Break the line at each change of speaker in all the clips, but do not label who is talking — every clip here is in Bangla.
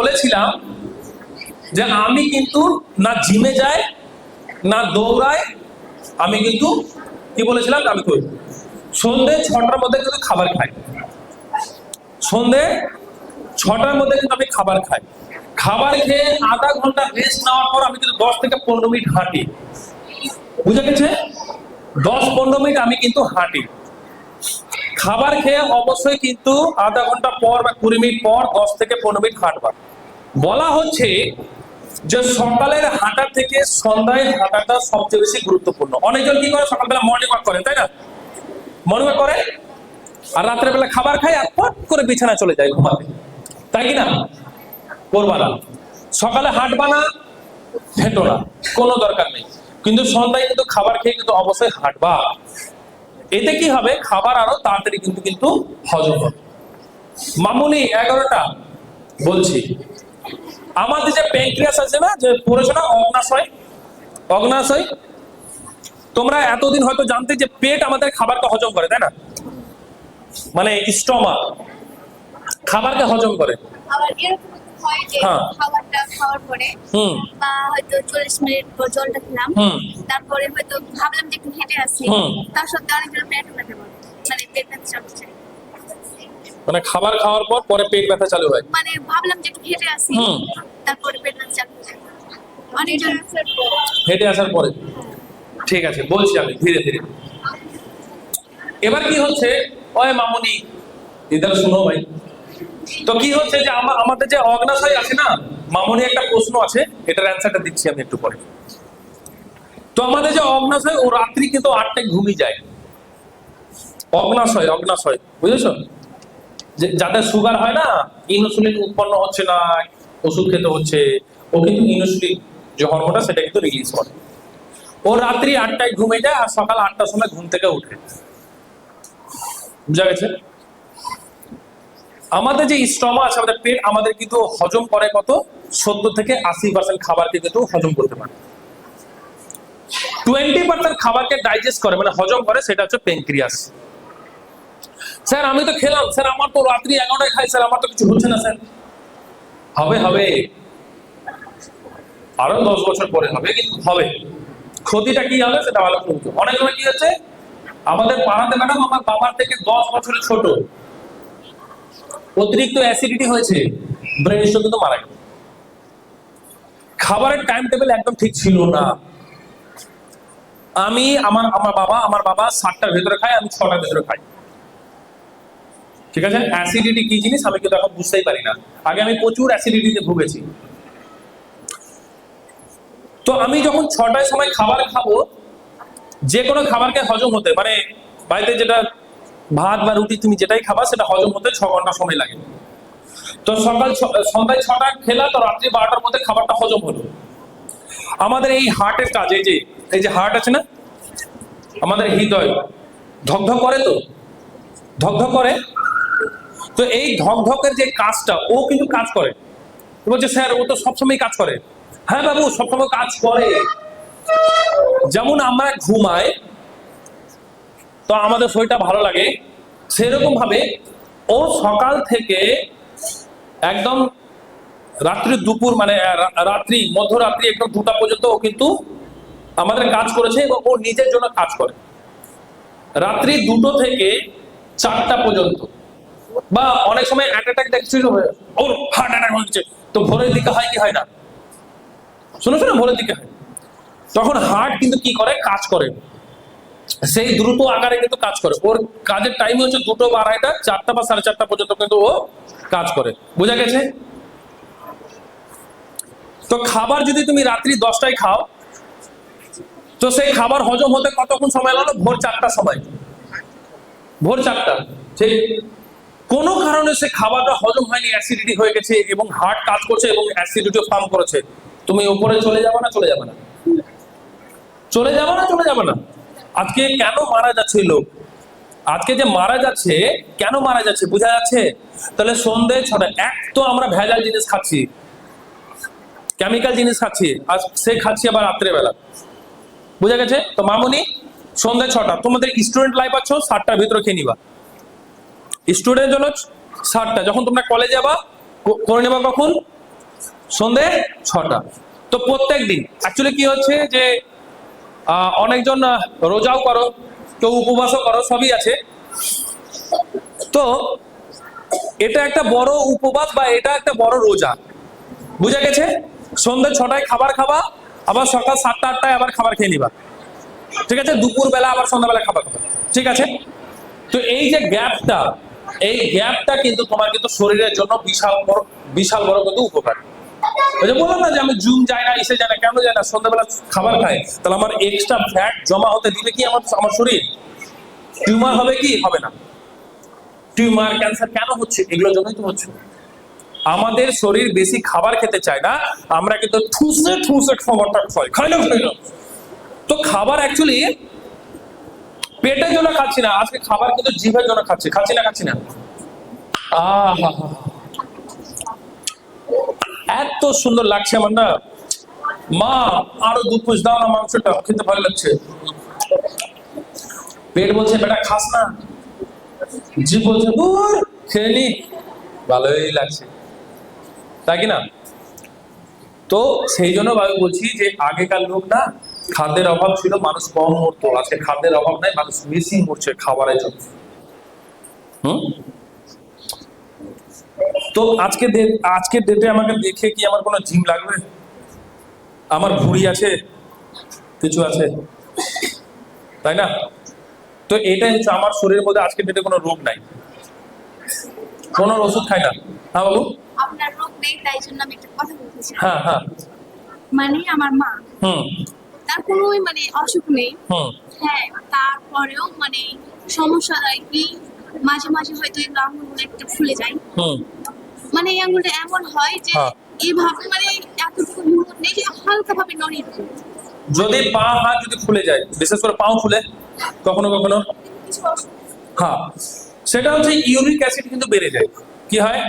বলেছিলাম যে আমি কিন্তু না জিমে যাই, না দৌড়াই, আমি কিন্তু কি বলেছিলাম? আমি করি সন্ধে ছটার মধ্যে কিন্তু খাবার খাই। সন্ধে ছটার মধ্যে কিন্তু আমি খাবার খাই। খাবার খেয়ে আধা ঘণ্টা রেস্ট নেওয়ার পর আমি কিন্তু দশ থেকে পনেরো মিনিট হাঁটি। বুঝে গেছে? দশ পনেরো মিনিট আমি কিন্তু হাঁটি। খাবার খেয়ে অবশ্যই কিন্তু আধা ঘণ্টা পর বা কুড়ি মিনিট পর দশ থেকে পনেরো মিনিট হাঁটবা। বলা হচ্ছে যে সকালের হাঁটা থেকে সন্ধ্যায় হাঁটাটা সবচেয়ে বেশি গুরুত্বপূর্ণ। অনেকজন কি করে? সকালবেলা মর্নিং ওয়াক করে, তাই না? মর্নিং ওয়াক করে? আর রাত্রের বেলা খাবার খায় আর পট করে বিছানা চলে যায় ঘুমাতে। তাই কি না? করবা না। সকালে হাঁটবা না হেঁটো না। কোনো দরকার নেই। কিন্তু সন্ধ্যায় কিন্তু খাবার খেয়ে কিন্তু অবশ্যই হাঁটবা। এতে কি হবে? খাবার আরও তাড়াতাড়ি কিন্তু কিন্তু হজম হবে। মামুনি, এগারোটা বলছি। আমাদের যে প্যাঙ্ক্রিয়াস আছে না, যে পড়েছো না, অগ্নাশয়? অগ্নাশয়? তোমরা এতদিন হয়তো জানতে যে পেট আমাদের খাবারকে হজম করে, তাই না? মানে স্টমা খাবারকে হজম করে।
হয় যে
হ্যাঁ।
খাবারটা খাওয়ার পরে
হুম।
বা হয়তো চল্লিশ মিনিট পর জলটা খেলাম
হুম।
তারপরে হয়তো ভাবলাম যে একটু হেঁটে আসি
হুম।
তার সত্ত্বেও পেট ব্যথা করে। মানে পেট ব্যথা
মানে খাবার খাওয়ার পর পরে পেট ব্যথা চালু হয়।
মানে ভাবলাম যে একটু হেঁটে আসি
হুম।
তারপরে পেট ব্যথা অনেকজন
হেঁটে আসার পরে। ঠিক আছে বলছি আমি ধীরে ধীরে। এবার কি হচ্ছে? ওই মামুনি ইদার শুনো ভাই। তো কি হচ্ছে যে আমাদের যে অগ্নাশয় আছে না, মামুনি একটা প্রশ্ন আছে, এটার অ্যান্সারটা দিচ্ছি আমি একটু পরে। তো আমাদের যে অগ্নাশয়, ও রাত্রি কিন্তু আটটায় ঘুমিয়ে যায়। অগ্নাশয় অগ্নাশয়, বুঝেছ? যে যাদের সুগার হয় না ইনসুলিন উৎপন্ন হচ্ছে না, ওষুধ খেতে হচ্ছে, ও কিন্তু ইনসুলিন যে হরমোনটা সেটা কিন্তু রিলিজ করে। ও রাত্রি আটটায় ঘুমে যায় আর সকাল আটটার সময় ঘুম থেকে উঠে বুঝা গেছে? আমাদের যে স্টমা আছে, আমাদের পেট, আমাদের কিন্তু হজম করে কত? সত্তর থেকে আশি পার্সেন্ট খাবারকে কিন্তু হজম করতে পারে। টোয়েন্টি পার্সেন্ট খাবারকে ডাইজেস্ট করে মানে হজম করে, সেটা হচ্ছে পেনক্রিয়াস স্যার, আমি তো খেলাম। স্যার, আমার তো রাত্রি এগারোটায় খাই। স্যার, আমার তো কিছু হচ্ছে না, স্যার। হবে হবে। আরও দশ বছর পরে হবে, কিন্তু হবে। ক্ষতিটা কি হবে, সেটা ভালো। অনেক সময় কি হচ্ছে? আমাদের পাড়াতে ম্যাডাম, আমার বাবার থেকে দশ বছরের ছোট। অতিরিক্ত অ্যাসিডিটি হয়েছে ব্রেন স্ট্রোক কিন্তু মারা গেল। খাবারের টাইম টেবিল একদম ঠিক ছিল না। আমি, আমার আমার বাবা আমার বাবা সাতটার ভেতরে খাই আমি ছটার ভেতরে খাই। ঠিক আছে? অ্যাসিডিটি কি জিনিস আমি কিন্তু এখন বুঝতেই পারি না। আগে আমি প্রচুর অ্যাসিডিটিতে ভুগেছি। তো আমি যখন ছটায় সময় খাবার খাব, যে কোনো খাবারকে হজম হতে মানে বাড়িতে যেটা ভাত বা রুটি তুমি যেটাই খাবা, সেটা হজম হতে ছ ঘণ্টা সময় লাগে। তো সকাল সন্ধ্যায় ছটা খেলা, তো রাত্রি বারোটার মধ্যে খাবারটা হজম হলো। আমাদের এই হার্টের কাজ, এই যে এই যে হার্ট আছে না? আমাদের হৃদয় ধকধক করে তো? ধকধক করে? তো এই ধকধকের যে কাজটা, ও কিন্তু কাজ করে। বলছে, স্যার, ও তো সবসময় কাজ করে। হ্যাঁ বাবু, সবসময় কাজ করে। যেমন আমরা ঘুমাই তো আমাদের শরীরটা ভালো লাগে। সেরকম ভাবে ও সকাল থেকে একদম রাত্রি দুপুর মানে রাত্রি, মধ্যরাত্রি একদম দুটা পর্যন্ত ও কিন্তু আমাদের কাজ করেছে এবং ও নিজের জন্য কাজ করে। রাত্রি দুটো থেকে চারটা পর্যন্ত। বা অনেক সময় ওর হার্ট অ্যাটাক হচ্ছে তো ভোরের দিকে হয় কি হয় না? শুনো, শোনো, ভোরের দিকে হয়। তখন হার্ট কিন্তু কি করে? কাজ করে। সেই দ্রুত আকারে কিন্তু কাজ করে। ওর কাজের টাইম হচ্ছে দুটো বা আড়াইটা চারটা বা সাড়ে চারটা পর্যন্ত কিন্তু ও কাজ করে। বোঝা গেছে? তো খাবার যদি তুমি রাত্রি দশটায় খাও, তো সেই খাবার হজম হতে কতক্ষণ সময় লাগল? ভোর চারটা সময়। ভোর চারটা, ঠিক? কোনো কারণে সে খাবারটা হজম হয়নি অ্যাসিডিটি হয়ে গেছে এবং হার্ট কাজ করছে এবং অ্যাসিডিটিও ফার্ম করেছে। তুমি উপরে চলে যাবে না, চলে যাবে না। চলে যাবে না, চলে যাবে না। আজকে কেন মারা যাচ্ছে লোক? আজকে যে মারা যাচ্ছে, কেন মারা যাচ্ছে, বোঝা যাচ্ছে? তাহলে সন্ধে ছটা এক তো আমরা ভেজাল জিনিস খাচ্ছি। কেমিক্যাল জিনিস খাচ্ছি। আর সে খাচ্ছি আবার রাত্রেবেলা। বুঝা গেছে? তো মামুনি, সন্ধ্যে ছটা। তোমাদের স্টুডেন্ট লাইফ আছো, সাতটার ভিতরে খেয়ে নিবা। স্টুডেন্ট জন্য সাতটা। যখন তোমরা কলেজে যাবা করে নেবা কখন? সন্ধে ছটা। তো প্রত্যেক দিন অ্যাকচুয়ালি কি হচ্ছে যে অনেকজন রোজাও করো, কেউ উপবাসও করো, সবই আছে। তো এটা একটা বড় উপবাস বা এটা একটা বড় রোজা। বুঝা গেছে? সন্ধ্যে ছটায় খাবার খাবা, আবার সকাল সাতটা, আটটায় আবার খাবার খেয়ে নিবা। ঠিক আছে? দুপুর বেলা আবার সন্ধ্যাবেলা খাবার খাবা। ঠিক আছে? তো এই যে গ্যাপটা, এই গ্যাপটা কিন্তু তোমার কিন্তু শরীরের জন্য বিশাল বড় বিশাল বড় কিন্তু উপকার। বললাম না যে আমি জুম যাই না, ইসে যাই না, কেন যাই না, সন্ধ্যাবেলা খাবার খাই, তাহলে আমার এক্সট্রা ফ্যাট জমা হতে কি আমার আমার শরীর? টিউমার হবে কি? হবে না। টিউমার, ক্যান্সার কেন হচ্ছে? জন্যই তো হচ্ছে। আমাদের শরীর বেশি খাবার খেতে চায় না, আমরা কিন্তু ঠুসে ঠুসে খাবারটা খাই। খাই না খাই না। তো খাবার অ্যাকচুয়ালি পেটের জন্য খাচ্ছি না, আজকে খাবার কিন্তু জিভের জন্য খাচ্ছি। খাচ্ছি না খাচ্ছি না। আহা এত সুন্দর লাগছে আমার না। মা, আরও দু দাও না মাংসটা, খেতে ভালো লাগছে। পেট বলছে, বেটা, খাস না। জিভ বলছে নি। ভালোই লাগছে। তাই কি না? তো সেই জন্য আমি বলছি যে, আগেকার লোক না, খাদ্যের অভাব ছিল, মানুষ কম মরতো। আজকে খাদ্যের অভাব নাই, মানুষ বেশি মরছে খাবারের জন্য। হুম? তো আজকে আজকের ডেটে আমাকে দেখে কি আমার কোনো জিম লাগবে? আমার ভুঁড়ি আছে কিছু আছে তাই না? তো এটাই হচ্ছে আমার শরীরের মধ্যে আজকের ডেটে কোনো রোগ নাই। কোনো ওষুধ খাই না। হ্যাঁ বাবু?
আপনার রোগ নেই তাই জন্য আমি একটা কথা বলতে চাই
হ্যাঁ হ্যাঁ।
মানে আমার মা
হুম।
তার কোনো মানে অসুখ নেই।
হুম।
হ্যাঁ তারপরেও মানে সমস্যা হয় কি মাঝে মাঝে হয়তো এই আঙুলগুলো একটু ফুলে যায়।
হুম।
মানে এই আঙুলটা এমন হয় যে
হ্যাঁ।
এইভাবে মানে এতটুকু মুহূর্ত নেই যে হালকা ভাবে নড়িয়ে।
যদি পা হাত যদি ফুলে যায় বিশেষ করে পাও ফুলে কখনো কখনো। হ্যাঁ। সেটা হচ্ছে ইউরিক অ্যাসিড কিন্তু বেড়ে যায়। কি হয়?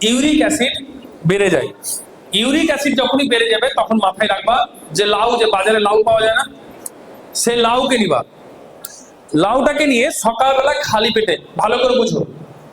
ইউরিক অ্যাসিড বেড়ে যায়। ইউরিক অ্যাসিড যখনই বেড়ে যাবে তখন মাথায় রাখবা যে লাউ যে বাজারে লাউ পাওয়া যায় না সেই লাউকে নিবা। লাউটাকে নিয়ে সকালবেলা খালি পেটে ভালো করে বুঝো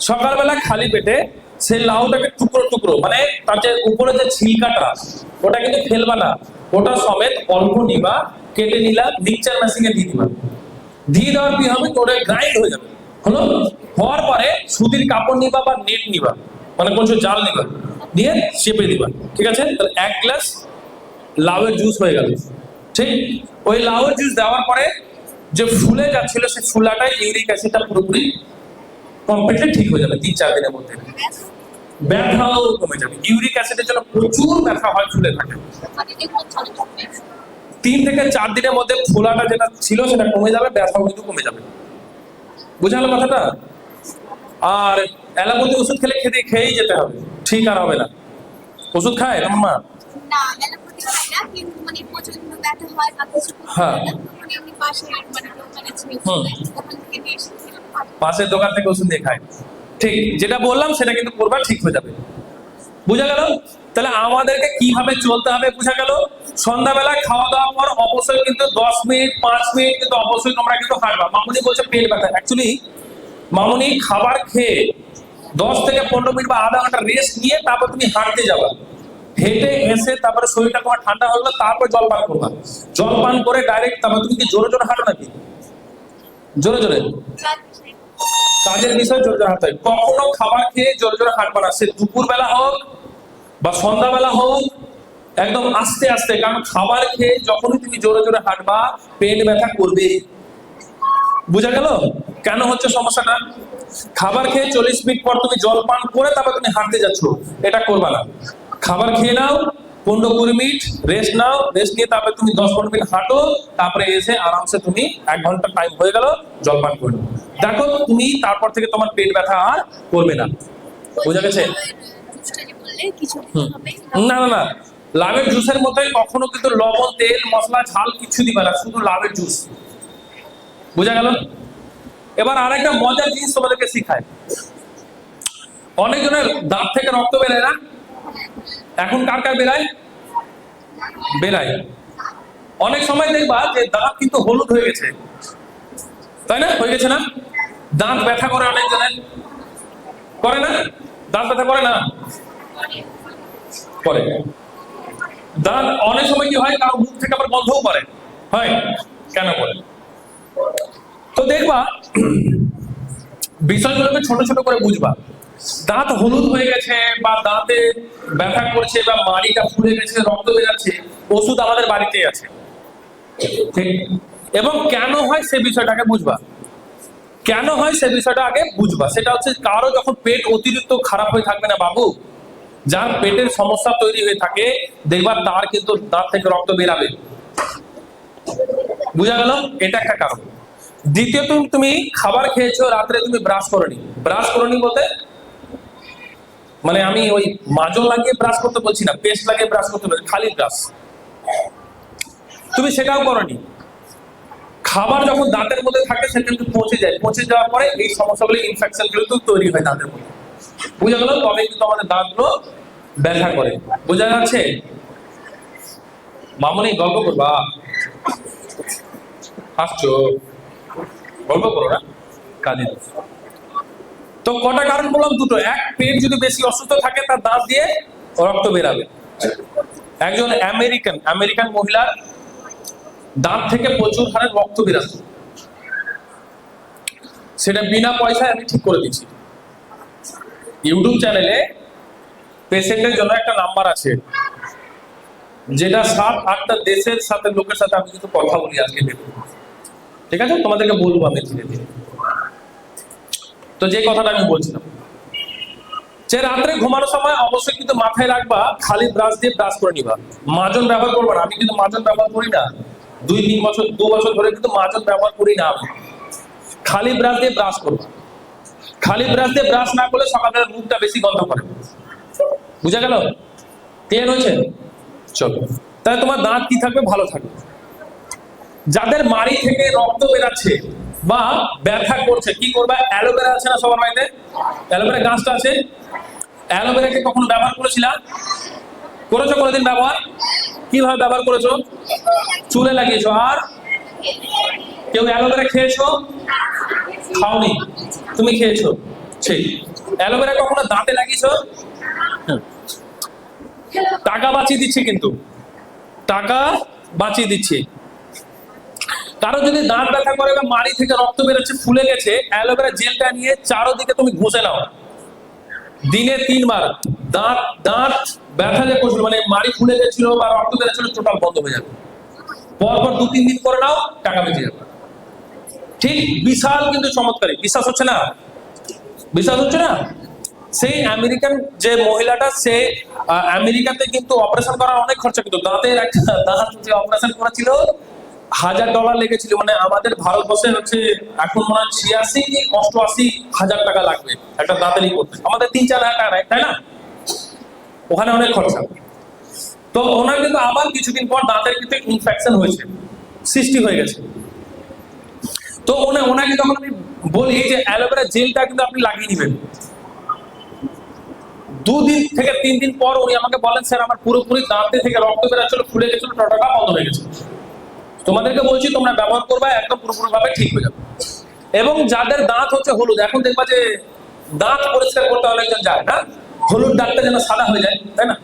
সকালবেলা খালি পেটে সেই লাউটাকে টুকরো টুকরো মানে তার যে উপরে যে ছিলকাটা, ওটা কিন্তু ফেলবা না। ওটা সমেত অল্প নিবা, কেটে নিলা, মিক্সচার মেশিনে দিয়ে দিবা। দিয়ে দেওয়ার কি হবে? ওটা গ্রাইন্ড হয়ে যাবে। হলো, হওয়ার পরে সুতির কাপড় নিবা বা নেট নিবা মানে কোনো জাল নিবা দিয়ে চেপে দিবা। ঠিক আছে? তাহলে এক গ্লাস লাউয়ের জুস হয়ে গেল। ঠিক? ওই লাউয়ের জুস দেওয়ার পরে যে ফুলে যাচ্ছিল সেই ফুলাটাই ইউরিক অ্যাসিডটা পুরোপুরি কমপ্লিটলি ঠিক হয়ে যাবে তিন চার দিনের মধ্যে। ব্যথাও কমে যাবে। ইউরিক অ্যাসিডের জন্য প্রচুর ব্যথা হয় ফুলে থাকে।
মানে
তিন থেকে চার দিনের মধ্যে ফোলাটা যেটা ছিল সেটা কমে যাবে ব্যথাও কিন্তু কমে যাবে। বুঝালো কথাটা? আর অ্যালোপ্যাথি ওষুধ খেলে খেতে খেয়েই যেতে হবে। ঠিক আর হবে না। ওষুধ খায় তোমার মা?
না অ্যালোপ্যাথি না কিন্তু মানে হয়
পাশের দোকান থেকে ওষুধ নিয়ে খায়। ঠিক, যেটা বললাম সেটা কিন্তু করবা, ঠিক হয়ে যাবে। বুঝা গেল? তাহলে আমাদেরকে কীভাবে চলতে হবে বুঝা গেল? সন্ধ্যাবেলা খাওয়া দাওয়ার পর অবশ্যই কিন্তু দশ মিনিট, পাঁচ মিনিট কিন্তু অবশ্যই তোমরা কিন্তু হাঁটবা। মামুনি বলছে পেট ব্যথা। অ্যাকচুয়ালি মামুনি খাবার খেয়ে দশ থেকে পনেরো মিনিট বা আধা ঘণ্টা রেস্ট নিয়ে তারপর তুমি হাঁটতে যাবা। হেঁটে এসে তারপরে শরীরটা তোমার ঠান্ডা হয়ে তারপর জল পান করবা। জল পান করে ডাইরেক্ট তারপর তুমি কি জোরে জোরে হাঁটো নাকি? জোরে জোরে। কাজের বিষয় জোরে জোরে হয় কখনো খাবার খেয়ে জোরে জোরে হাঁটবা না। সে দুপুর বেলা হোক বা সন্ধ্যাবেলা হোক, একদম আস্তে আস্তে। কারণ খাবার খেয়ে যখনই তুমি জোরে জোরে হাঁটবা, পেট ব্যথা করবে বুঝা গেল? কেন হচ্ছে সমস্যাটা? খাবার খেয়ে চল্লিশ মিনিট পর তুমি জল পান করে তারপর তুমি হাঁটতে যাচ্ছ। এটা করবা না। খাবার খেয়ে নাও পনেরো কুড়ি মিনিট রেস্ট নাও। রেস্ট নিয়ে তারপরে তুমি দশ পনেরো মিনিট হাঁটো। তারপরে এসে আরামসে তুমি এক ঘণ্টা টাইম হয়ে গেল, জল পান করে দেখো, তুমি তারপর থেকে তোমার পেট ব্যথা আর করবে না। বোঝা গেছে? না না না। লাভের জুসের মতোই কখনো কিন্তু লবণ, তেল, মশলা, ঝাল কিছু দিবে না, শুধু লাভের জুস বোঝা গেল? এবার আর একটা মজার জিনিস তোমাদেরকে শিখায় অনেকজনের দাঁত থেকে রক্ত বেরোয় না। এখন কার কার বেরায়? বেরায় অনেক সময় দেখবা যে দাঁত কিন্তু হলুদ হয়ে গেছে। তাই না? হয়ে গেছে না? দাঁত ব্যথা করে অনেকজনের করে না? দাঁত ব্যথা করে না? করে। দাঁত অনেক সময় কি হয়? কারও মুখ থেকে আবার বন্ধও করে। হয়? কেন করে? তো দেখবা, বিষয়গুলোকে ছোট ছোট করে বুঝবা। দাঁত হলুদ হয়ে গেছে বা দাঁতে ব্যথা করছে বা মাড়িটা ফুলে গেছে, রক্ত বেরাচ্ছে ওষুধ আমাদের বাড়িতেই আছে। এবং কেন হয় সে বিষয়টাকে বুঝবা। কেন হয় সে বিষয়টা আগে বুঝবা। সেটা হচ্ছে কারও যখন পেট অতিরিক্ত খারাপ হয়ে থাকবে না বাবু, যার পেটের সমস্যা তৈরি হয়ে থাকে, দেখবা তার কিন্তু দাঁত থেকে রক্ত বেরাবে বুঝা গেল? এটা একটা কারণ। দ্বিতীয় তুমি তুমি খাবার খেয়েছো, রাত্রে তুমি ব্রাশ করনি। ব্রাশ করনি বলতে মানে আমি ওই মাজল লাগিয়ে ব্রাশ করতে বলছি না পেস্ট লাগিয়ে ব্রাশ করতে বলছি, খালি ব্রাশ তুমি সেটাও করনি। খাবার যখন দাঁতের মধ্যে থাকে, সেটা কিন্তু পৌঁছে যায়। পৌঁছে যাওয়ার পরে এই সমস্যাগুলো ইনফেকশন কিন্তু তৈরি হয় দাঁতের মধ্যে। বুঝা গেল তবে কিন্তু আমাদের দাঁতগুলো ব্যথা করে। বোঝা যাচ্ছে? মামনি, গল্প করবা? হাসছো? গল্প করো না? কাজে। তো কটা কারণ বললাম? দুটো। এক, পেট যদি বেশি অসুস্থ থাকে, তার দাঁত দিয়ে রক্ত বেরাবে। একজন আমেরিকান আমেরিকান মহিলার দাঁত থেকে প্রচুর হারে রক্ত বেরাচ্ছে। সেটা বিনা পয়সায় আমি ঠিক করে দিচ্ছি। ইউটিউব চ্যানেলে পেশেন্টের জন্য একটা নাম্বার আছে। যেটা সাত আটটা দেশের সাথে লোকের সাথে আমি কিন্তু কথা বলি আজকে ঠিক আছে? তোমাদেরকে বলব আমি ধীরে ধীরে। তো যে কথাটা আমি বলছিলাম। যে রাত্রে ঘুমানোর সময় অবশ্যই কিন্তু মাথায় রাখবা, খালি ব্রাশ দিয়ে ব্রাশ করে নিবা। মাজন ব্যবহার করবা না, আমি কিন্তু মাজন ব্যবহার করি না। দুই, তিন বছর, দু বছর ধরে কিন্তু মাজন ব্যবহার করি না আমি। খালি ব্রাশ দিয়ে ব্রাশ করবা। খালি ব্রাশ দিয়ে ব্রাশ না করলে সকালের মুখটা বেশি গন্ধ করে। বুঝা গেল? ক্লিয়ার হয়েছে? চলো। তাহলে তোমার দাঁত কি থাকবে? ভালো থাকবে। যাদের মাড়ি থেকে রক্ত বেরাচ্ছে বা ব্যথা করছে, কি করবে? অ্যালোভেরা আছে না সবার বাড়িতে? অ্যালোভেরা গাছটা আছে? অ্যালোভেরাকে কখনো ব্যবহার করেছিলাম করেছ কোনোদিন ব্যবহার? কীভাবে ব্যবহার করেছ? চুলে লাগিয়েছো। আর? কেউ অ্যালোভেরা খেয়েছো? খাওনি। তুমি খেয়েছো? ঠিক অ্যালোভেরা কখনো দাঁতে লাগিয়েছো। টাকা বাঁচিয়ে দিচ্ছে কিন্তু। টাকা বাঁচিয়ে দিচ্ছে। কারও যদি দাঁত ব্যথা করে বা মাড়ি থেকে রক্ত বেরোচ্ছে, ফুলে গেছে, অ্যালোভেরা জেলটা নিয়ে চারোদিকে তুমি ঘষে নাও। দিনে তিনবার দাঁত দাঁত ব্যথা যে করছিল মানে মাড়ি ফুলে গেছিল বা রক্ত বেরোচ্ছিল, টোটাল বন্ধ হয়ে যাবে। পরপর দু তিন দিন করে নাও, টাকা বেঁচে যাবে। ঠিক বিশাল কিন্তু চমৎকারী। বিশ্বাস হচ্ছে না? বিশ্বাস হচ্ছে না? সেই আমেরিকান যে মহিলাটা, সে আমেরিকাতে কিন্তু অপারেশন করার অনেক খরচা, কিন্তু দাঁতের একটা দাঁত যে অপারেশন করেছিল হাজার ডলার লেগেছিল মানে আমাদের ভারতবর্ষে হচ্ছে এখন মনে হয় ছিয়াশি কি অষ্টআশি হাজার টাকা লাগবে একটা দাঁতেরই করতে। আমাদের তিন চার হাজার টাকা তাই না? ওখানে অনেক খরচা। তো ওনার কিন্তু আবার কিছুদিন পর দাঁতের কিন্তু ইনফেকশন হয়েছে, সৃষ্টি হয়ে গেছে। তো ওনা ওনাকে যখন আমি বলি যে অ্যালোভেরা জেলটা কিন্তু আপনি লাগিয়ে নেবেন। দুদিন থেকে তিন দিন পর উনি আমাকে বলেন, স্যার, আমার পুরোপুরি দাঁতে থেকে রক্ত বেরাচ্ছিল, ফুলে গেছিল টটাটা বন্ধ হয়ে গেছে। তোমাদেরকে বলছি, তোমরা ব্যবহার করবে, একদম পুরোপুরি ভাবে ঠিক হয়ে যাবে। এবং যাদের দাঁত হচ্ছে হলুদ, এখন দেখবা যে দাঁত পরিষ্কার করতে অনেকজন যায় না হলুদ দাঁতটা যেন সাদা হয়ে যায়, তাই না?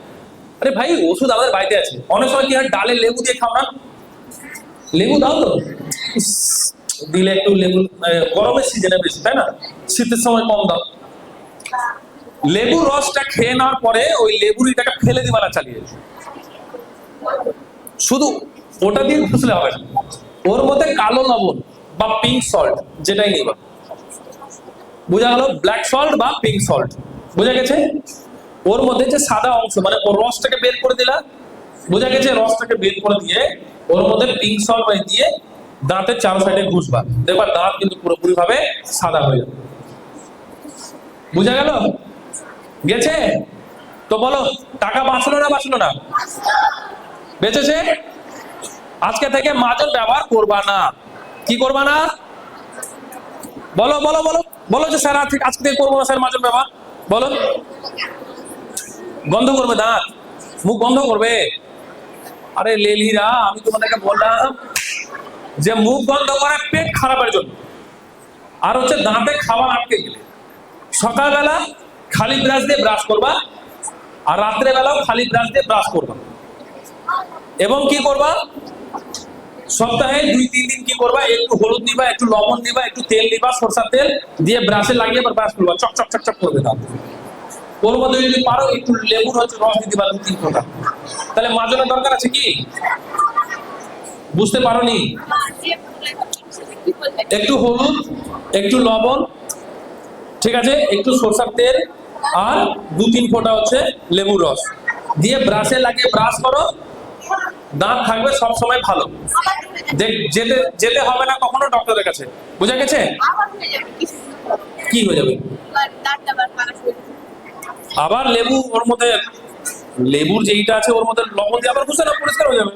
আরে ভাই, ওষুধ আমাদের বাড়িতে আছে। অনেক সময় কি হয়, ডালে লেবু দিয়ে খাও না? লেবু দাও তো। দিলে একটু লেবু গরমের সিজনে বেশি, তাই না? শীতের সময় কম দাও। লেবু রসটা খেয়ে নেওয়ার পরে ওই লেবুর ফেলে দিবানা চালিয়ে। শুধু ওটা দিয়ে ঘুষলে হবে না। ওর মধ্যে কালো লবণ বা পিঙ্ক সল্ট যেটাই নিবা বোঝা গেল? ব্ল্যাক সল্ট বা পিঙ্ক সল্ট বোঝা গেছে? ওর মধ্যে যে সাদা অংশ মানে ওর রসটাকে বের করে দিলা। বোঝা গেছে? রসটাকে বের করে দিয়ে ওর মধ্যে পিঙ্ক সল্ট দিয়ে দাঁতের চার সাইডে ঘুষবা। দেখবা দাঁত কিন্তু পুরোপুরি ভাবে সাদা হয়ে যাবে। বুঝা গেল? গেছে? তো বলো, টাকা বাঁচলো না বাঁচলো না? বেঁচেছে? আজকে থেকে মাজন ব্যবহার করবা না। কি করবা না? বলো বলো বলো বলো যে স্যার, আজকে আজকে থেকে করব না স্যার মাজন ব্যবহার? বলো। বন্ধ করবে দাঁত মুখ বন্ধ করবে? আরে লেলিরা, আমি তোমাদেরকে বললাম যে মুখ বন্ধ করে পেট খারাপের জন্য। আর হচ্ছে দাঁতে খাবার আটকে গেলে। সকালবেলা খালি ব্রাশ দিয়ে ব্রাশ করবা আর রাত্রে বেলাও খালি ব্রাশ দিয়ে ব্রাশ করবা। এবং কি করবা? সপ্তাহে দুই, তিন দিন কি করবা? একটু হলুদ দিবা একটু লবণ দিবা একটু তেল দিবা সরষার তেল দিয়ে ব্রাশে লাগিয়ে এবার ব্রাশ করবা। চক চক চক চক করবে দাঁত ওর মধ্যে যদি পারো, একটু লেবুর হচ্ছে রস দিতে পারো তিন ফোঁটা। তাহলে মাজানোর দরকার আছে কি? বুঝতে
কি বলবে
একটু হলুদ, একটু লবণ, ঠিক আছে? একটু সরষার তেল আর দু, তিন ফোঁটা হচ্ছে লেবুর রস। দিয়ে ব্রাশে লাগিয়ে ব্রাশ করো। দাঁত থাকবে সব সময় ভালো। যেতে যেতে হবে না কখনো ডক্টরের কাছে। বুঝা গেছে? কি হয়ে যাবে?
আবার হয়ে যাবে
আবার লেবু ওর মধ্যে লেবুর যেইটা আছে ওর মধ্যে লবণ দিয়ে আবার ঘুষে না পরিষ্কার হয়ে যাবে।